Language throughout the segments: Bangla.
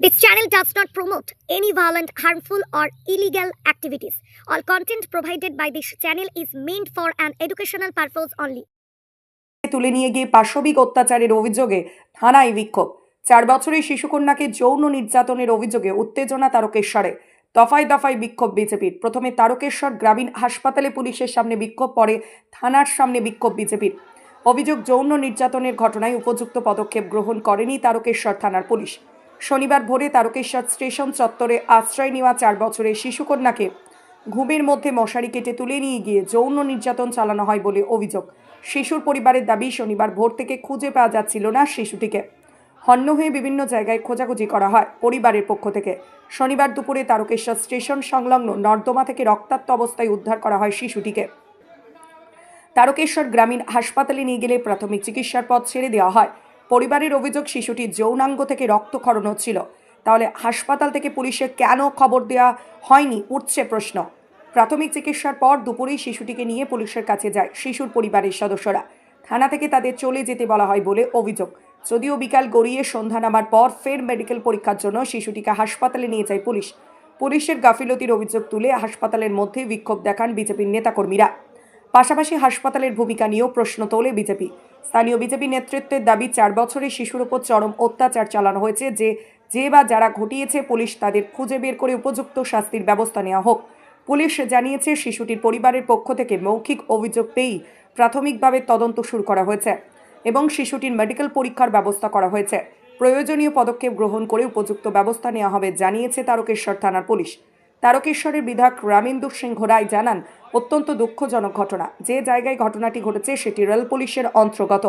This channel does not promote any violent, harmful, or illegal activities. All content provided by this channel is meant for an educational purpose only. তুলে নিয়ে গিয়ে পাশবিক অত্যাচারের অভিযোগে থানায় বিক্ষোভ। চার বছরের শিশুকন্যাকে যৌন নির্যাতনের অভিযোগে উত্তেজনা তারকেশ্বরে। দফায় দফায় বিক্ষোভ বিজেপির। প্রথমে তারকেশ্বর গ্রামীণ হাসপাতালে পুলিশের সামনে বিক্ষোভ পরে থানার সামনে বিক্ষোভ বিজেপির। অভিযোগ যৌন নির্যাতনের ঘটনায় উপযুক্ত পদক্ষেপ গ্রহণ করেনি তারকেশ্বর থানার পুলিশ। শনিবার ভোরে তারকেশ্বর স্টেশন চত্বরে আশ্রয় নেওয়া চার বছরের শিশুকন্যাকে ঘুমের মধ্যে মশারি কেটে তুলে নিয়ে গিয়ে যৌন নির্যাতন চালানো হয় বলে অভিযোগ। শিশুর পরিবারের দাবি, শনিবার ভোর থেকে খুঁজে পাওয়া যাচ্ছিল না শিশুটিকে। হন্য হয়ে বিভিন্ন জায়গায় খোঁজাখুঁজি করা হয় পরিবারের পক্ষ থেকে। শনিবার দুপুরে তারকেশ্বর স্টেশন সংলগ্ন নর্দমা থেকে রক্তাক্ত অবস্থায় উদ্ধার করা হয় শিশুটিকে। তারকেশ্বর গ্রামীণ হাসপাতালে নিয়ে গেলে প্রাথমিক চিকিৎসার পথ ছেড়ে দেওয়া হয়। পরিবারের অভিযোগ শিশুটির যৌনাঙ্গ থেকে রক্তক্ষরণ হচ্ছিল। তাহলে হাসপাতাল থেকে পুলিশে কেন খবর দেওয়া হয়নি? উঠছে প্রশ্ন। প্রাথমিক চিকিৎসার পর দুপুরেই শিশুটিকে নিয়ে পুলিশের কাছে যায় শিশুর পরিবারের সদস্যরা। থানা থেকে তাদের চলে যেতে বলা হয় বলে অভিযোগ। যদিও বিকাল গড়িয়ে সন্ধ্যা নামার পর ফের মেডিকেল পরীক্ষার জন্য শিশুটিকে হাসপাতালে নিয়ে যায় পুলিশ। পুলিশের গাফিলতির অভিযোগ তুলে হাসপাতালের মধ্যে বিক্ষোভ দেখান বিজেপির নেতাকর্মীরা। পাশাপাশি হাসপাতালের ভূমিকা নিয়েও প্রশ্ন তোলে বিজেপি। স্থানীয় বিজেপি নেতৃত্বের দাবি, চার বছরের শিশুর উপর চরম অত্যাচার চালানো হয়েছে। যে যে বা যারা ঘটিয়েছে পুলিশ তাদের খুঁজে বের করে উপযুক্ত শাস্তির ব্যবস্থা নেওয়া হোক। পুলিশ জানিয়েছে, শিশুটির পরিবারের পক্ষ থেকে মৌখিক অভিযোগ পেয়েই প্রাথমিকভাবে তদন্ত শুরু করা হয়েছে এবং শিশুটির মেডিকেল পরীক্ষার ব্যবস্থা করা হয়েছে। প্রয়োজনীয় পদক্ষেপ গ্রহণ করে উপযুক্ত ব্যবস্থা নেওয়া হবে, জানিয়েছে তারকেশ্বর থানার পুলিশ। তারকেশ্বরের বিধায়ক রামেন্দু সিংহ রায় জানান, অত্যন্ত দুঃখজনক ঘটনা। যে জায়গায় ঘটনাটি ঘটেছে, সেটি রেল পুলিশের অন্তর্গত।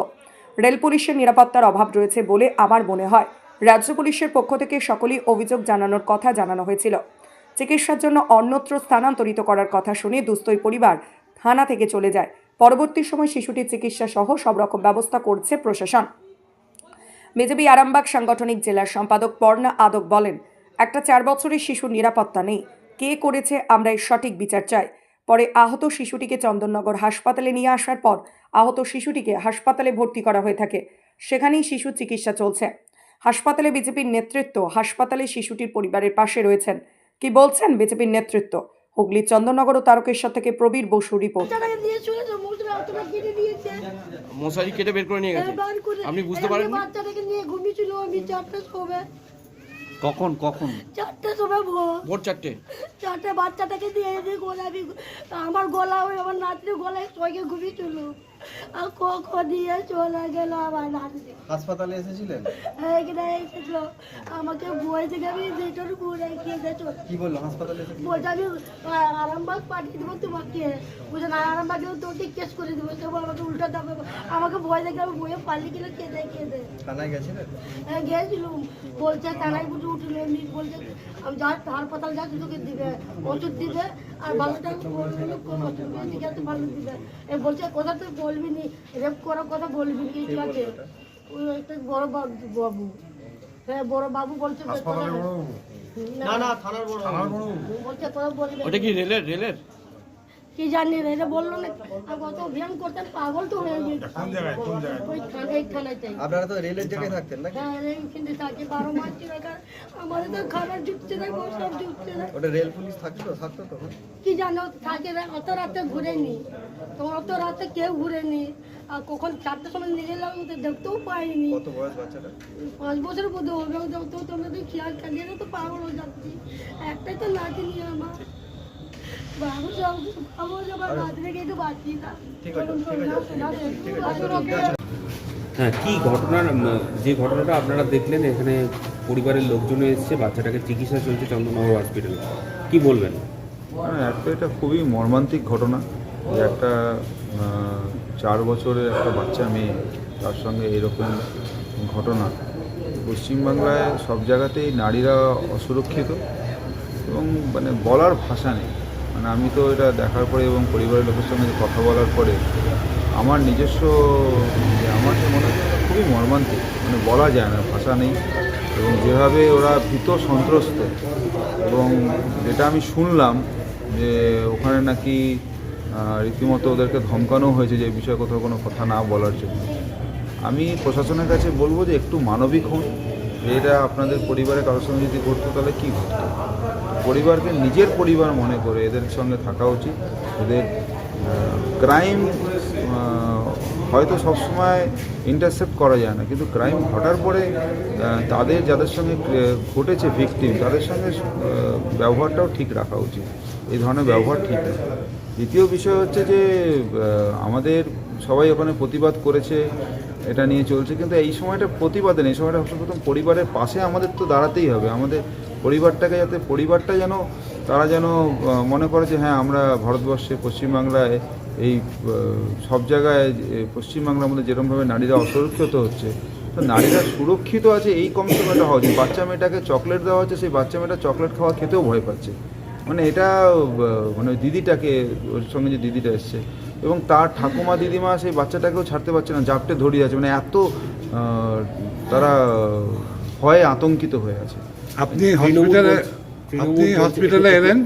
রেল পুলিশের নিরাপত্তার অভাব রয়েছে বলে আমার মনে হয়। রাজ্য পুলিশের পক্ষ থেকে সকলেই অভিযোগ জানানোর কথা জানানো হয়েছিল। চিকিৎসার জন্য অন্যত্র স্থানান্তরিত করার কথা শুনে দুস্থই পরিবার থানা থেকে চলে যায়। পরবর্তী সময় শিশুটির চিকিৎসা সহ সব রকম ব্যবস্থা করছে প্রশাসন। বিজেপি আরামবাগ সাংগঠনিক জেলার সম্পাদক পর্ণা আদক বলেন, একটা চার বছরের শিশুর নিরাপত্তা নেই। কে করেছে আমরা এর সঠিক বিচার চাই। পরে আহত শিশুটিকে চন্দননগর হাসপাতালে নিয়ে আসার পর আহত শিশুটিকে হাসপাতালে ভর্তি করা হয়ে থাকে। সেখানেই শিশু চিকিৎসা চলছে। হাসপাতালে বিজেপির নেতৃত্ব হাসপাতালে শিশুটির পরিবারের পাশে রয়েছেন। কি বলছেন বিজেপির নেতৃত্ব? হুগলি চন্দননগর ও তারকেশ্বর থেকে প্রবীর বসু রিপোর্ট। মশারি কেটে বের করে নিয়ে গেছে। আপনি বুঝতে পারেননি? বাচ্চাটাকে নিয়ে ঘুমিয়েছিল আমি সময় কখন কখন? চারটে সময় ভোর। ভোর চারটে? চারটে বাচ্চাটাকে দিয়ে দিই গোলাবি আমি আমার গলা ওই আমার নাতনি গলায় সঙ্গে ঘুমিয়ে আর দিয়ে চলে গেল আমার নাতনি। হাসপাতালে এসেছিলেন? এখানে এসেছিল। আমাকে বই থেকে আমি যেটার ঘুরে গিয়ে কি বলল? হাসপাতালে বলছে আমি আরামবাগ পাঠিয়ে দেবো তোমাকে। বলছে না আরামবাগে তোকে কেস করে দেবো। তবু আমাকে উল্টা দাবে আমাকে ভয় দেখে আমি বইয়ে পালিয়ে গেলে থানায় গেছিলেন? হ্যাঁ, গিয়েছিলাম বলছে থানায় বুঝে উঠল বলছে আমি যা হাসপাতাল যাচ্ছি তোকে দিবে ওষুধ দিবে আর ভালো দিবে বলছে কথা তুই বলবি নি রেপ করার কথা বলবি নি ঠিক আছে ওই একটা বড় বাবু বাবু। হ্যাঁ বড় বাবু বলছে না না থানার বড় বলছে কথা বলবি ওটা কি রেলের রেলের? কি জানি রে? এটা বলল না কত অভিযান করতেন পাগল তো হয়ে গেছে। ওই আপনারা তো রেলের জায়গায় থাকতেন নাকি? হ্যাঁ থাকে মাস আমাদের তো খাবার না সব ঢুকছে না। ওটা রেল পুলিশ থাকতো থাকতো তো কি জানো থাকে অত রাতে ঘুরেনি। তোমার অত রাতে কেউ ঘুরেনি। আর কখন চারটার সময় নিয়ে গেলাম দেখতেও পাইনি। কত বয়স বাচ্চাটা? পাঁচ বছর বোধ হবে তো তোমরা তো খেয়াল কাটিয়ে তো পাগল হয়ে যাচ্ছি। একটাই তো নাতি নিয়ে আমার। হ্যাঁ কি ঘটনার যে ঘটনাটা আপনারা দেখলেন এখানে পরিবারের লোকজন এসেছে বাচ্চাটাকে চিকিৎসা চলছে চন্দ্রনগর হসপিটালে কি বলবেন? হ্যাঁ একটা এটা খুবই মর্মান্তিক ঘটনা। যে একটা চার বছরের একটা বাচ্চা মেয়ে তার সঙ্গে এরকম ঘটনা। পশ্চিমবাংলায় সব জায়গাতেই নারীরা অসুরক্ষিত এবং মানে বলার ভাষা নেই। মানে আমি তো এটা দেখার পরে এবং পরিবারের লোকের সঙ্গে কথা বলার পরে আমার নিজস্ব আমার মনে খুবই মর্মান্তিক। মানে বলা যায় না, ভাষা নেই। এবং যেভাবে ওরা ভীত সন্ত্রস্ত এবং যেটা আমি শুনলাম যে ওখানে নাকি রীতিমতো ওদেরকে ধমকানো হয়েছে যে এই বিষয়ে কোথাও কোনো কথা না বলার জন্য। আমি প্রশাসনের কাছে বলব যে একটু মানবিক হন। এটা আপনাদের পরিবারে কারোর সঙ্গে যদি ঘটতো, তাহলে কী ঘটতো? পরিবারকে নিজের পরিবার মনে করে এদের সঙ্গে থাকা উচিত। এদের ক্রাইম হয়তো সবসময় ইন্টারসেপ্ট করা যায় না। কিন্তু ক্রাইম ঘটার পরে তাদের, যাদের সঙ্গে ঘটেছে ভিকটিম তাদের সঙ্গে ব্যবহারটাও ঠিক রাখা উচিত। এই ধরনের ব্যবহার ঠিক না দ্বিতীয় বিষয় হচ্ছে যে আমাদের সবাই ওখানে প্রতিবাদ করেছে। এটা নিয়ে চলছে। কিন্তু এই সময়টা প্রতিবাদে নেই। সময়টা সর্বপ্রথম পরিবারের পাশে আমাদের তো দাঁড়াতেই হবে। আমাদের পরিবারটাকে যাতে, পরিবারটা যেন, তারা যেন মনে করে যে হ্যাঁ আমরা ভারতবর্ষে পশ্চিমবাংলায় এই সব জায়গায় পশ্চিমবাংলার মধ্যে যেরকমভাবে নারীরা অসুরক্ষিত হচ্ছে, তো নারীরা সুরক্ষিত আছে এই কনসেপ্টটা হওয়া উচিত। বাচ্চা মেয়েটাকে চকলেট দেওয়া হচ্ছে, সেই বাচ্চা মেয়েটা চকলেট খাওয়া খেতেও ভয় পাচ্ছে। মানে এটা মানে দিদিটাকে, ওর সঙ্গে যে দিদিটা এসছে এবং তার ঠাকুমা দিদিমা সেই বাচ্চাটাকেও ছাড়তে পারছে না জাপটে ধরিয়ে আছে মানে এত তারা ভয়ে আতঙ্কিত হয়ে আছে। আপনি হসপিটালে আপনি হসপিটালে এলেন?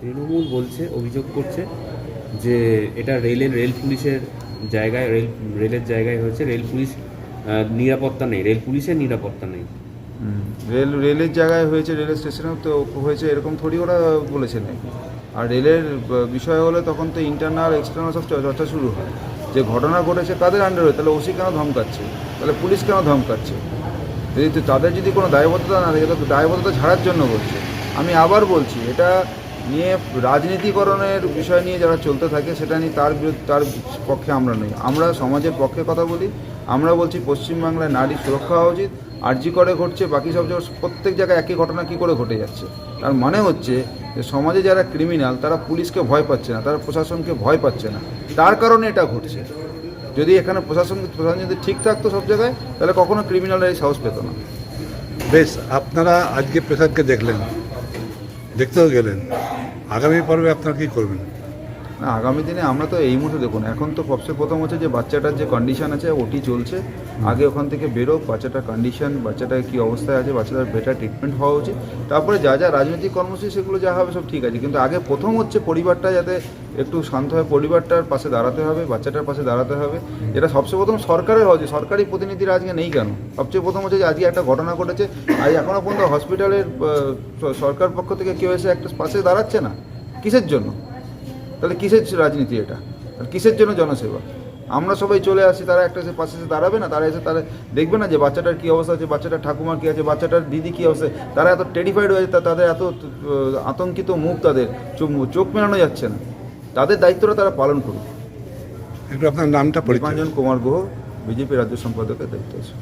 তৃণমূল বলছে অভিযোগ করছে যে এটা রেলের রেল পুলিশের জায়গায় রেল রেলের জায়গায় হয়েছে। রেল পুলিশ নিরাপত্তা নেই। রেল পুলিশের নিরাপত্তা নেই। রেল রেলের জায়গায় হয়েছে রেলের স্টেশনেও তো হয়েছে এরকম থোড়ি ওরা বলেছে নাকি? আর রেলের বিষয় হলে তখন তো ইন্টারনাল এক্সটার্নাল সব চর্চা শুরু হয়। যে ঘটনা ঘটেছে কাদের আন্ডারে তাহলে ওসি কেন ধমকাচ্ছে? তাহলে পুলিশ কেন ধমকাচ্ছে? যদি তাদের যদি কোনো দায়বদ্ধতা না থাকে, তো দায়বদ্ধতা ছাড়ার জন্য বলছে। আমি আবার বলছি, এটা নিয়ে রাজনীতিকরণের বিষয় নিয়ে যারা চলতে থাকে, সেটা নিয়ে তার বিরুদ্ধে, তার পক্ষে আমরা নই। আমরা সমাজের পক্ষে কথা বলি, আমরা বলছি পশ্চিমবাংলায় নারী সুরক্ষা হওয়া উচিত, আরজি করে ঘটছে, বাকি সব প্রত্যেক জায়গায় একই ঘটনা কী করে ঘটে যাচ্ছে? তার মানে হচ্ছে যে সমাজে যারা ক্রিমিনাল তারা পুলিশকে ভয় পাচ্ছে না, তারা প্রশাসনকে ভয় পাচ্ছে না। তার কারণে এটা ঘটছে। যদি এখানে প্রশাসন প্রশাসন যদি ঠিক থাকতো সব জায়গায়, তাহলে কখনো ক্রিমিনালরা এই সাহস পেত না। বেশ, আপনারা আজকে প্রেশারকে দেখলেন, দেখতেও গেলেন। আগামী পর্বে আপনারা কি করবেন? না আগামী দিনে আমরা তো এই মুহূর্তে দেখুন এখন তো সবচেয়ে প্রথম হচ্ছে যে বাচ্চাটার যে কন্ডিশন আছে ওটি চলছে। আগে ওখান থেকে বেরোক বাচ্চাটার কন্ডিশন বাচ্চাটার কী অবস্থায় আছে বাচ্চাটার বেটার ট্রিটমেন্ট হওয়া উচিত। তারপরে যা যা রাজনৈতিক কর্মসূচি সেগুলো যা হবে সব ঠিক আছে। কিন্তু আগে প্রথম হচ্ছে পরিবারটা যাতে একটু শান্ত হয় পরিবারটার পাশে দাঁড়াতে হবে বাচ্চাটার পাশে দাঁড়াতে হবে। এটা সবচেয়ে প্রথম সরকারের হওয়া উচিত। সরকারি প্রতিনিধিরা আজকে নেই কেন? সবচেয়ে প্রথম হচ্ছে যে আজকে একটা ঘটনা ঘটেছে আজ এখনও পর্যন্ত হসপিটালের সরকার পক্ষ থেকে কেউ এসে একটা পাশে দাঁড়াচ্ছে না। কিসের জন্য? তাহলে কিসের রাজনীতি এটা? আর কিসের জন্য জনসেবা? আমরা সবাই চলে আসি তারা একটা এসে পাশে এসে দাঁড়াবে না? তারা এসে তারা দেখবে না যে বাচ্চাটার কী অবস্থা আছে বাচ্চাটার ঠাকুমার কী আছে বাচ্চাটার দিদি কী অবস্থা? তারা এত টেরিফাইড হয়েছে তাদের এত আতঙ্কিত মুখ তাদের চোখ চোখ মেলানো যাচ্ছে না। তাদের দায়িত্বটা তারা পালন করুক। একটু আপনার নামটা পরিমাঞ্জন কুমার গুহ বিজেপি রাজ্য সম্পাদকের দায়িত্ব আছে।